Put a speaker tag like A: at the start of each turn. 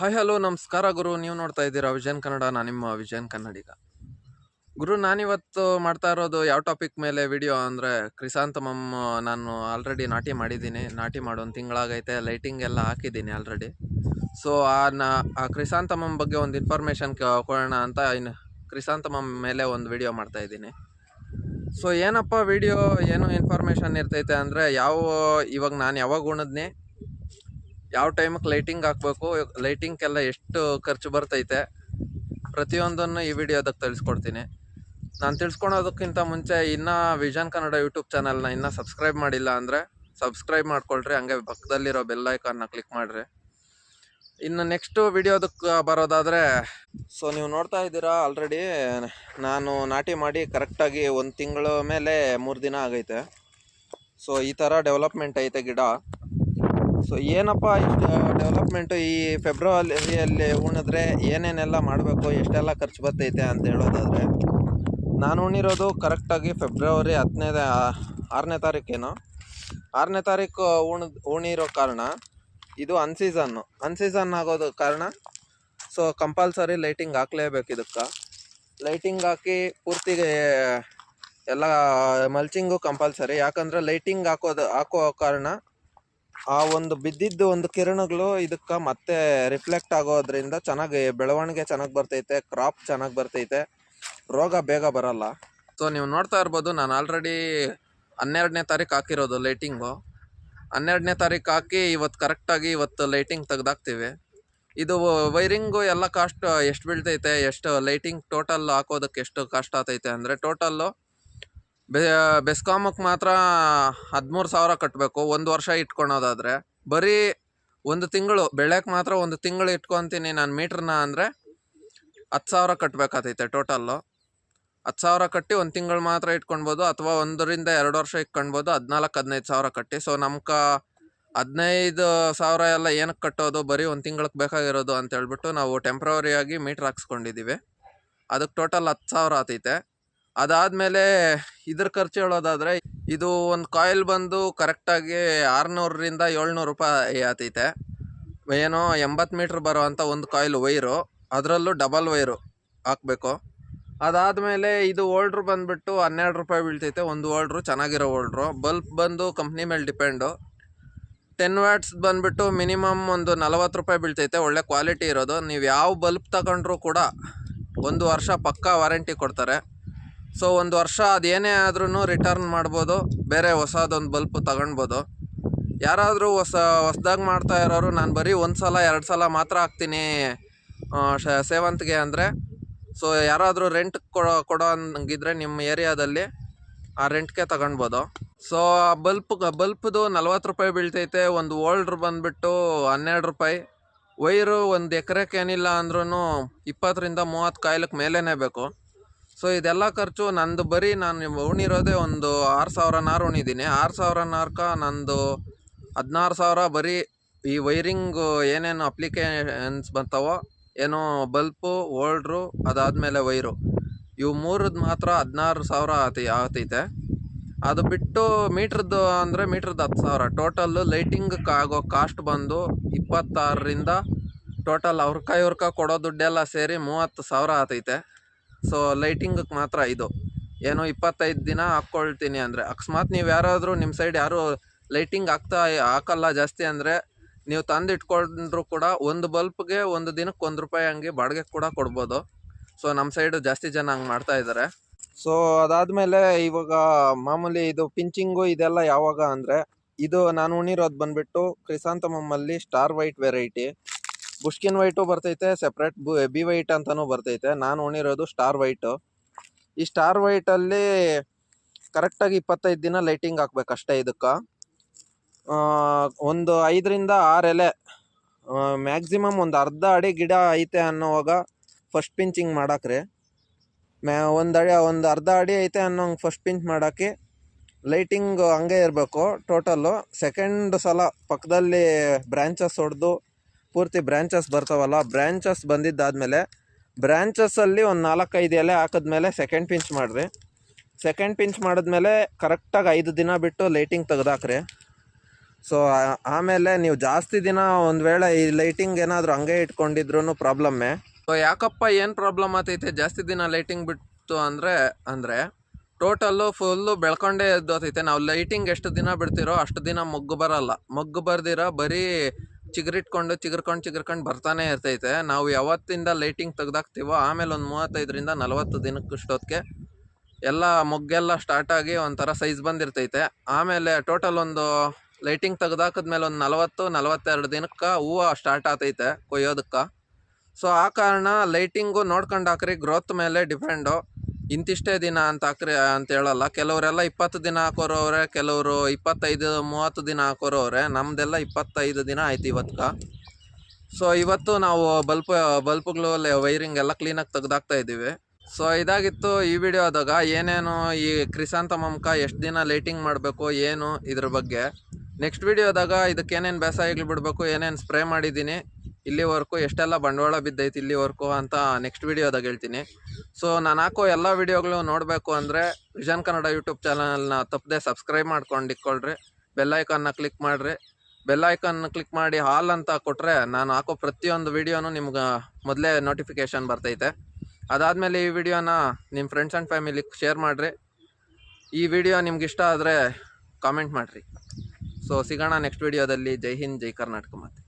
A: Hi hello ನಮಸ್ಕಾರ ಗುರು. ನೀವು ನೋಡ್ತಾ ಇದ್ದೀರಾ ವಿಜಯನ್ ಕನ್ನಡ ನಾನು ನಿಮ್ಮ ವಿಜಯನ್ ಕನ್ನಡಿಗ. ಗುರು, ನಾನಿವತ್ತು ಮಾಡ್ತಾ ಇರೋದು ಯಾವ ಟಾಪಿಕ್ ಮೇಲೆ ವಿಡಿಯೋ ಅಂದರೆ ಕ್ರಿಸಾಂತಮಮ್ ನಾನು ಆಲ್ರೆಡಿ ನಾಟಿ ಮಾಡಿದ್ದೀನಿ. ನಾಟಿ ಮಾಡೋ ಒಂದು ತಿಂಗಳಾಗೈತೆ ಲೈಟಿಂಗ್ ಎಲ್ಲ ಹಾಕಿದ್ದೀನಿ ಆಲ್ರೆಡಿ ಸೊ ಆ ನಾ, ಆ ಕ್ರಿಸಾಂತಮಮ್ ಬಗ್ಗೆ ಒಂದು ಇನ್ಫಾರ್ಮೇಷನ್ ಕೊಡೋಣ ಅಂತ ಇನ್ನು ಕ್ರಿಸಾಂತಮಮ್ ಮೇಲೆ ಒಂದು ವಿಡಿಯೋ ಮಾಡ್ತಾ ಇದ್ದೀನಿ. ಸೊ ಏನಪ್ಪ ವಿಡಿಯೋ ಏನು ಇನ್ಫಾರ್ಮೇಷನ್ ಇರ್ತೈತೆ ಅಂದರೆ ಯಾವ, ಇವಾಗ ನಾನು ಯಾವಾಗ ಉಣಿದ್ನಿ? ಯಾವ ಟೈಮಿಗೆ ಲೈಟಿಂಗ್ ಹಾಕ್ಬೇಕು ಲೈಟಿಂಗ್ಗೆಲ್ಲ ಎಷ್ಟು ಖರ್ಚು ಬರ್ತೈತೆ, ಪ್ರತಿಯೊಂದನ್ನು ಈ ವಿಡಿಯೋದಾಗ ತಿಳಿಸ್ಕೊಡ್ತೀನಿ. ನಾನು ತಿಳಿಸ್ಕೊಳೋದಕ್ಕಿಂತ ಮುಂಚೆ ಇನ್ನೂ ವಿಷನ್ ಕನ್ನಡ ಯೂಟ್ಯೂಬ್ ಚಾನಲ್ನ ಇನ್ನೂ ಸಬ್ಸ್ಕ್ರೈಬ್ ಮಾಡಿಲ್ಲ ಅಂದರೆ ಸಬ್ಸ್ಕ್ರೈಬ್ ಮಾಡ್ಕೊಳ್ರಿ, ಹಂಗೆ ಪಕ್ಕದಲ್ಲಿರೋ ಬೆಲ್ ಐಕಾನ್ನ ಕ್ಲಿಕ್ ಮಾಡಿರಿ. ಇನ್ನು ನೆಕ್ಸ್ಟು ವಿಡಿಯೋದಕ್ಕೆ ಬರೋದಾದರೆ ಸೊ ನೀವು ನೋಡ್ತಾ ಇದ್ದೀರಾ ಆಲ್ರೆಡಿ ನಾನು ನಾಟಿ ಮಾಡಿ ಕರೆಕ್ಟಾಗಿ ಒಂದು ತಿಂಗಳ ಮೇಲೆ ಮೂರು ದಿನ ಆಗೈತೆ. ಸೊ ಈ ಥರ ಡೆವಲಪ್ಮೆಂಟ್ ಐತೆ ಗಿಡ. ಸೊ ಏನಪ್ಪ ಇಷ್ಟು ಡೆವಲಪ್ಮೆಂಟು ಈ ಫೆಬ್ರವರಿಯಲ್ಲಿ ಉಣಿದ್ರೆ ಏನೇನೆಲ್ಲ ಮಾಡಬೇಕು, ಎಷ್ಟೆಲ್ಲ ಖರ್ಚು ಬರ್ತೈತೆ ಅಂತ ಹೇಳೋದಾದರೆ, ನಾನು ಉಣಿರೋದು ಕರೆಕ್ಟಾಗಿ ಫೆಬ್ರವರಿ ಹತ್ತನೇ ಆರನೇ ತಾರೀಕೇನು. ಆರನೇ ತಾರೀಕು ಉಣ್, ಉಣಿರೋ ಕಾರಣ, ಇದು ಅನ್ಸೀಸನ್ನು ಅನ್ಸೀಸನ್ ಆಗೋದು ಕಾರಣ ಸೊ ಕಂಪಲ್ಸರಿ ಲೈಟಿಂಗ್ ಹಾಕ್ಲೇಬೇಕು ಇದಕ್ಕೆ. ಲೈಟಿಂಗ್ ಹಾಕಿ ಪೂರ್ತಿಗೆ ಎಲ್ಲ ಮಲ್ಚಿಂಗು ಕಂಪಲ್ಸರಿ ಯಾಕಂದರೆ ಲೈಟಿಂಗ್ ಹಾಕೋದು, ಹಾಕೋ ಕಾರಣ ಆ ಒಂದು ಬಿದ್ದಿದ್ದು ಒಂದು ಕಿರಣಗಳು ಇದಕ್ಕೆ ಮತ್ತೆ ರಿಫ್ಲೆಕ್ಟ್ ಆಗೋದ್ರಿಂದ ಚೆನ್ನಾಗಿ ಬೆಳವಣಿಗೆ ಚೆನ್ನಾಗಿ ಬರ್ತೈತೆ ಕ್ರಾಪ್ ಚೆನ್ನಾಗಿ ಬರ್ತೈತೆ. ರೋಗ ಬೇಗ ಬರಲ್ಲ. ಸೊ ನೀವು ನೋಡ್ತಾ ಇರ್ಬೋದು, ನಾನು ಆಲ್ರೆಡಿ ಹನ್ನೆರಡನೇ ತಾರೀಕು ಹಾಕಿರೋದು ಲೈಟಿಂಗು ಹನ್ನೆರಡನೇ ತಾರೀಕು ಹಾಕಿ ಇವತ್ತು ಕರೆಕ್ಟಾಗಿ ಇವತ್ತು ಲೈಟಿಂಗ್ ತೆಗ್ದಾಕ್ತೀವಿ. ಇದು ವೈರಿಂಗು ಎಲ್ಲ ಕಾಸ್ಟ್ ಎಷ್ಟು ಬೀಳ್ತೈತೆ, ಎಷ್ಟು ಲೈಟಿಂಗ್ ಟೋಟಲ್ ಹಾಕೋದಕ್ಕೆ ಎಷ್ಟು ಕಾಸ್ಟ್ ಆಗ್ತೈತೆ ಅಂದರೆ ಟೋಟಲ್ಲು ಬೆ ಬೆಸ್ಕಾಮಕ್ಕೆ ಮಾತ್ರ ಹದಿಮೂರು ಸಾವಿರ ಕಟ್ಟಬೇಕು ಒಂದು ವರ್ಷ ಇಟ್ಕೊಳೋದಾದರೆ. ಬರೀ ಒಂದು ತಿಂಗಳು ಬೆಳೆಯಕ್ಕೆ ಮಾತ್ರ ಒಂದು ತಿಂಗಳು ಇಟ್ಕೊತೀನಿ ನಾನು ಮೀಟ್ರನ್ನ ಅಂದರೆ ಹತ್ತು ಸಾವಿರ ಕಟ್ಟಬೇಕಾತೈತೆ ಟೋಟಲ್ಲು. ಹತ್ತು ಸಾವಿರ ಕಟ್ಟಿ ಒಂದು ತಿಂಗಳು ಮಾತ್ರ ಇಟ್ಕೊಳ್ಬೋದು ಅಥವಾ ಒಂದರಿಂದ ಎರಡು ವರ್ಷ ಇಟ್ಕೊಳ್ಬೋದು ಹದಿನಾಲ್ಕು, ಹದಿನೈದು ಸಾವಿರ ಕಟ್ಟಿ. ಸೊ ನಮ್ಗೆ ಹದಿನೈದು ಸಾವಿರ ಎಲ್ಲ ಏನಕ್ಕೆ ಕಟ್ಟೋದು? ಬರೀ ಒಂದು ತಿಂಗಳಿಗೆ ಬೇಕಾಗಿರೋದು ಅಂತ ಹೇಳ್ಬಿಟ್ಟು ನಾವು ಟೆಂಪ್ರವರಿಯಾಗಿ ಮೀಟ್ರ್ ಹಾಕ್ಸ್ಕೊಂಡಿದ್ದೀವಿ ಅದಕ್ಕೆ ಟೋಟಲ್ ಹತ್ತು ಸಾವಿರ ಆತೈತೆ. ಅದಾದಮೇಲೆ ಇದ್ರ ಖರ್ಚು ಹೇಳೋದಾದರೆ, ಇದು ಒಂದು ಕಾಯಿಲ್ ಬಂದು ಕರೆಕ್ಟಾಗಿ ಆರುನೂರರಿಂದ ಏಳ್ನೂರು ರೂಪಾಯಿ ಆತೈತೆ. ಏನೋ ಎಂಬತ್ತು ಮೀಟ್ರ್ ಬರೋ ಅಂಥ ಒಂದು ಕಾಯಿಲ್ ವೈರು ಅದರಲ್ಲೂ ಡಬಲ್ ವೈರು ಹಾಕಬೇಕು. ಅದಾದಮೇಲೆ ಇದು ಓಲ್ಡ್ರು ಬಂದುಬಿಟ್ಟು ಹನ್ನೆರಡು ರೂಪಾಯಿ ಬೀಳ್ತೈತೆ, ಒಂದು ಓಲ್ಡ್ರು ಚೆನ್ನಾಗಿರೋ ಓಲ್ಡ್ರು ಬಲ್ಬ್ ಬಂದು ಕಂಪ್ನಿ ಮೇಲೆ ಡಿಪೆಂಡು ಟೆನ್ ವ್ಯಾಟ್ಸ್ ಬಂದುಬಿಟ್ಟು ಮಿನಿಮಮ್ ಒಂದು ನಲವತ್ತು ರೂಪಾಯಿ ಬೀಳ್ತೈತೆ, ಒಳ್ಳೆ ಕ್ವಾಲಿಟಿ ಇರೋದು. ನೀವು ಯಾವ ಬಲ್ಬ್ ತಗೊಂಡ್ರೂ ಕೂಡ ಒಂದು ವರ್ಷ ಪಕ್ಕಾ ವಾರಂಟಿ ಕೊಡ್ತಾರೆ. ಸೊ ಒಂದು ವರ್ಷ ಅದೇನೇ ಆದ್ರೂ ರಿಟರ್ನ್ ಮಾಡ್ಬೋದು. ಬೇರೆ ಹೊಸದೊಂದು ಬಲ್ಪ್ ತಗೊಳ್ಬೋದು ಯಾರಾದರೂ ಹೊಸ, ಹೊಸ್ದಾಗಿ ಮಾಡ್ತಾ ಇರೋರು, ನಾನು ಬರೀ ಒಂದು ಸಲ, ಎರಡು ಸಲ ಮಾತ್ರ ಹಾಕ್ತೀನಿ ಶ, ಸೇವಂತಿಗೆ ಅಂದರೆ. ಸೊ ಯಾರಾದರೂ ರೆಂಟ್ ಕೊಡೋ ಕೊಡೋ ಹಂಗಿದ್ರೆ ನಿಮ್ಮ ಏರಿಯಾದಲ್ಲಿ ಆ ರೆಂಟ್ಗೆ ತಗೊಳ್ಬೋದು ಸೊ ಆ ಬಲ್ಪ್ ಬಲ್ಪ್ದು ನಲ್ವತ್ತು ರೂಪಾಯಿ ಬೀಳ್ತೈತೆ. ಒಂದು ಓಲ್ಡ್ರ್ ಬಂದುಬಿಟ್ಟು ಹನ್ನೆರಡು ರೂಪಾಯಿ. ವೈರು ಒಂದು ಎಕರೆಗೆ ಏನಿಲ್ಲ ಅಂದ್ರೂ ಇಪ್ಪತ್ತರಿಂದ ಮೂವತ್ತು ಕಾಯಿಲಕ್ಕೆ ಮೇಲೇ ಬೇಕು. ಸೊ ಇದೆಲ್ಲ ಖರ್ಚು ನಂದು ಬರೀ ನಾನು ಉಣಿರೋದೇ ಒಂದು ಆರು ಸಾವಿರ ನಾರು ಉಣಿದ್ದೀನಿ ಆರು ಸಾವಿರ ನಾರ್ಕ ನಂದು ಹದಿನಾರು ಸಾವಿರ ಬರೀ ಈ ವೈರಿಂಗು ಏನೇನು ಅಪ್ಲಿಕೇಶನ್ಸ್ ಬರ್ತಾವೋ ಏನೋ ಬಲ್ಪು ಓಲ್ಡ್ರು ಅದಾದಮೇಲೆ ವೈರು. ಇವು ಮೂರದ್ದು ಮಾತ್ರ ಹದಿನಾರು ಸಾವಿರ ಆತಿ, ಆತೈತೆ. ಅದು ಬಿಟ್ಟು ಮೀಟ್ರದ್ದು ಅಂದರೆ ಮೀಟ್ರದ್ದು ಹತ್ತು ಸಾವಿರ. ಟೋಟಲ್ಲು ಲೈಟಿಂಗ್ಗೆ ಆಗೋ ಕಾಸ್ಟ್ ಬಂದು ಇಪ್ಪತ್ತಾರರಿಂದ ಟೋಟಲ್ ಅವ್ರಕ ಇವ್ರಕ ಕೊಡೋ ದುಡ್ಡೆಲ್ಲ ಸೇರಿ ಮೂವತ್ತು ಸಾವಿರ ಆತೈತೆ. ಸೊ ಲೈಟಿಂಗಕ್ಕೆ ಮಾತ್ರ ಇದು. ಏನು ಇಪ್ಪತ್ತೈದು ದಿನ ಹಾಕ್ಕೊಳ್ತೀನಿ ಅಂದರೆ. ಅಕಸ್ಮಾತ್ ನೀವು ಯಾರಾದರೂ ನಿಮ್ಮ ಸೈಡ್ ಯಾರು ಲೈಟಿಂಗ್ ಹಾಕ್ತಾ ಹಾಕಲ್ಲ ಜಾಸ್ತಿ ಅಂದರೆ, ನೀವು ತಂದಿಟ್ಕೊಂಡ್ರೂ ಕೂಡ ಒಂದು ಬಲ್ಪ್ಗೆ ಒಂದು ದಿನಕ್ಕೆ ಒಂದು ರೂಪಾಯಿ ಹಂಗೆ ಬಾಡಿಗೆ ಕೂಡ ಕೊಡ್ಬೋದು. ಸೊ ನಮ್ಮ ಸೈಡು ಜಾಸ್ತಿ ಜನ ಹಂಗೆ ಮಾಡ್ತಾ ಇದ್ದಾರೆ ಸೊ ಅದಾದಮೇಲೆ ಇವಾಗ ಮಾಮೂಲಿ ಇದು ಪಿಂಚಿಂಗು ಇದೆಲ್ಲ ಯಾವಾಗ ಅಂದರೆ, ಇದು ನಾನು ಉಣಿರೋದು ಬಂದುಬಿಟ್ಟು ಕ್ರಿಸಾಂತಮಮ್ಮಲ್ಲಿ ಸ್ಟಾರ್ ವೈಟ್ ವೆರೈಟಿ ಬುಷ್ಕಿನ್ ವೈಟು ಬರ್ತೈತೆ ಸೆಪ್ರೇಟ್ ಬು ಬಿ ವೈಟ್ ಅಂತಲೂ ಬರ್ತೈತೆ. ನಾನು ಉಣಿರೋದು ಸ್ಟಾರ್ ವೈಟು ಈ ಸ್ಟಾರ್ ವೈಟಲ್ಲಿ ಕರೆಕ್ಟಾಗಿ ಇಪ್ಪತ್ತೈದು ದಿನ ಲೈಟಿಂಗ್ ಹಾಕ್ಬೇಕಷ್ಟೇ ಇದಕ್ಕೆ. ಒಂದು ಐದರಿಂದ ಆರು ಎಲೆ ಮ್ಯಾಕ್ಸಿಮಮ್ ಒಂದು ಅರ್ಧ ಅಡಿ ಗಿಡ ಐತೆ ಅನ್ನೋವಾಗ ಫಸ್ಟ್ ಪಿಂಚಿಂಗ್ ಮಾಡಾಕ್ರಿ. ಮ್ಯಾ ಒಂದು ಅಡಿ, ಒಂದು ಅರ್ಧ ಅಡಿ ಐತೆ ಅನ್ನೋಂಗೆ ಫಸ್ಟ್ ಪಿಂಚ್ ಮಾಡೋಕ್ಕೆ ಲೈಟಿಂಗ್ ಹಂಗೆ ಇರಬೇಕು ಟೋಟಲ್ಲು ಸೆಕೆಂಡ್ ಸಲ ಪಕ್ಕದಲ್ಲಿ ಬ್ರ್ಯಾಂಚಸ್ ಹೊಡೆದು ಪೂರ್ತಿ ಬ್ರ್ಯಾಂಚಸ್ ಬರ್ತಾವಲ್ಲ ಬ್ರ್ಯಾಂಚಸ್ ಬಂದಿದ್ದಾದಮೇಲೆ ಬ್ರ್ಯಾಂಚಸ್ಸಲ್ಲಿ ಒಂದು ನಾಲ್ಕೈದು ಎಲೆ ಹಾಕಿದ್ಮೇಲೆ ಸೆಕೆಂಡ್ ಪಿಂಚ್ ಮಾಡಿರಿ. ಸೆಕೆಂಡ್ ಪಿಂಚ್ ಮಾಡಿದ್ಮೇಲೆ ಕರೆಕ್ಟಾಗಿ ಐದು ದಿನ ಬಿಟ್ಟು ಲೈಟಿಂಗ್ ತೆಗೆದಾಕ್ರಿ. ಸೊ ಆಮೇಲೆ ನೀವು ಜಾಸ್ತಿ ದಿನ ಒಂದು ವೇಳೆ ಈ ಲೈಟಿಂಗ್ ಏನಾದರೂ ಹಂಗೆ ಇಟ್ಕೊಂಡಿದ್ರು ಪ್ರಾಬ್ಲಮ್ಮೆ ಸೊ ಯಾಕಪ್ಪ ಏನು ಪ್ರಾಬ್ಲಮ್ ಆತೈತೆ? ಜಾಸ್ತಿ ದಿನ ಲೈಟಿಂಗ್ ಬಿಟ್ಟು ಅಂದರೆ ಅಂದರೆ ಟೋಟಲ್ಲು ಫುಲ್ಲು ಬೆಳ್ಕೊಂಡೇ ಎದ್ದೋತೈತೆ ನಾವು ಲೈಟಿಂಗ್ ಎಷ್ಟು ದಿನ ಬಿಡ್ತಿರೋ ಅಷ್ಟು ದಿನ ಮೊಗ್ಗು ಬರಲ್ಲ. ಮೊಗ್ಗು ಬರ್ದಿರ ಬರೀ ಚಿಗುರಿಟ್ಕೊಂಡು, ಚಿಗುರ್ಕೊಂಡು ಚಿಗುರ್ಕೊಂಡು ಬರ್ತಾನೆ ಇರ್ತೈತೆ. ನಾವು ಯಾವತ್ತಿಂದ ಲೈಟಿಂಗ್ ತೆಗ್ದಾಕ್ತೀವೋ ಆಮೇಲೆ ಒಂದು ಮೂವತ್ತೈದರಿಂದ ನಲವತ್ತು ದಿನಕ್ಕಷ್ಟೊತ್ತಿಗೆ ಎಲ್ಲ ಮೊಗ್ಗೆಲ್ಲ ಸ್ಟಾರ್ಟಾಗಿ ಒಂಥರ ಸೈಜ್ ಬಂದಿರ್ತೈತೆ. ಆಮೇಲೆ ಟೋಟಲ್ ಒಂದು ಲೈಟಿಂಗ್ ತೆಗ್ದಾಕಿದ್ಮೇಲೆ ಒಂದು ನಲವತ್ತು, ನಲವತ್ತೆರಡು ದಿನಕ್ಕೆ ಹೂವು ಸ್ಟಾರ್ಟ್ ಆತೈತೆ ಕೊಯ್ಯೋದಕ್ಕೆ. ಸೊ ಆ ಕಾರಣ ಲೈಟಿಂಗು ನೋಡ್ಕೊಂಡು ಹಾಕ್ರಿ ಗ್ರೋತ್ ಮೇಲೆ ಡಿಪೆಂಡು ಇಂತಿಷ್ಟೇ ದಿನ ಅಂತ ಹಾಕ್ರಿ, ಅಂತ ಹೇಳಲ್ಲ. ಕೆಲವರೆಲ್ಲ ಇಪ್ಪತ್ತು ದಿನ ಹಾಕೋರವ್ರೆ, ಕೆಲವರು ಇಪ್ಪತ್ತೈದು, ಮೂವತ್ತು ದಿನ ಹಾಕೋರವ್ರೆ. ನಮ್ಮದೆಲ್ಲ ಇಪ್ಪತ್ತೈದು ದಿನ ಆಯ್ತು ಇವತ್ತು ಸೊ ಇವತ್ತು ನಾವು ಬಲ್ಪ್ ಬಲ್ಪ್ಗಳು ವೈರಿಂಗ್ ಎಲ್ಲ ಕ್ಲೀನಾಗಿ ತೆಗ್ದಾಕ್ತಾ ಇದ್ದೀವಿ. ಸೊ ಇದಾಗಿತ್ತು ಈ ವಿಡಿಯೋದಾಗ ಏನೇನು ಈ ಕ್ರಿಸಾಂತಮಮ್ಕ ಎಷ್ಟು ದಿನ ಲೈಟಿಂಗ್ ಮಾಡಬೇಕು, ಏನು ಇದ್ರ ಬಗ್ಗೆ. ನೆಕ್ಸ್ಟ್ ವಿಡಿಯೋದಾಗ ಇದಕ್ಕೆ ಏನೇನು ಬೇಸಾಯಗಳು ಬಿಡಬೇಕು, ಏನೇನು ಸ್ಪ್ರೇ ಮಾಡಿದ್ದೀನಿ. ಇಲ್ಲಿವರೆಗೂ ಎಷ್ಟೆಲ್ಲ ಬಂಡವಾಳ ಬಿದ್ದೈತೆ ಇಲ್ಲಿವರೆಗೂ ಅಂತ ನೆಕ್ಸ್ಟ್ ವಿಡಿಯೋದಾಗ ಹೇಳ್ತೀನಿ. ಸೊ ನಾನು ಹಾಕೋ ಎಲ್ಲ ವಿಡಿಯೋಗಳು ನೋಡಬೇಕು ಅಂದರೆ ವಿಷನ್ ಕನ್ನಡ ಯೂಟ್ಯೂಬ್ ಚಾನಲ್ನ ತಪ್ಪದೆ ಸಬ್ಸ್ಕ್ರೈಬ್ ಮಾಡ್ಕೊಂಡು ಇಟ್ಕೊಳ್ರಿ ಬೆಲ್ಲೈಕನ್ನ ಕ್ಲಿಕ್ ಮಾಡಿರಿ. ಬೆಲ್ಲೈಕನ್ ಕ್ಲಿಕ್ ಮಾಡಿ ಹಾಲ್ ಅಂತ ಕೊಟ್ಟರೆ ನಾನು ಹಾಕೋ ಪ್ರತಿಯೊಂದು ವಿಡಿಯೋನು ನಿಮ್ಗೆ ಮೊದಲೇ ನೋಟಿಫಿಕೇಷನ್ ಬರ್ತೈತೆ. ಅದಾದಮೇಲೆ ಈ ವಿಡಿಯೋನ ನಿಮ್ಮ ಫ್ರೆಂಡ್ಸ್ ಆ್ಯಂಡ್ ಫ್ಯಾಮಿಲಿಗೆ ಶೇರ್ ಮಾಡಿರಿ. ಈ ವಿಡಿಯೋ ನಿಮ್ಗೆ ಇಷ್ಟ ಆದರೆ ಕಾಮೆಂಟ್ ಮಾಡಿರಿ. ಸೊ ಸಿಗೋಣ ನೆಕ್ಸ್ಟ್ ವಿಡಿಯೋದಲ್ಲಿ ಜೈ ಹಿಂದ್, ಜೈ ಕರ್ನಾಟಕ ಮತ್ತೆ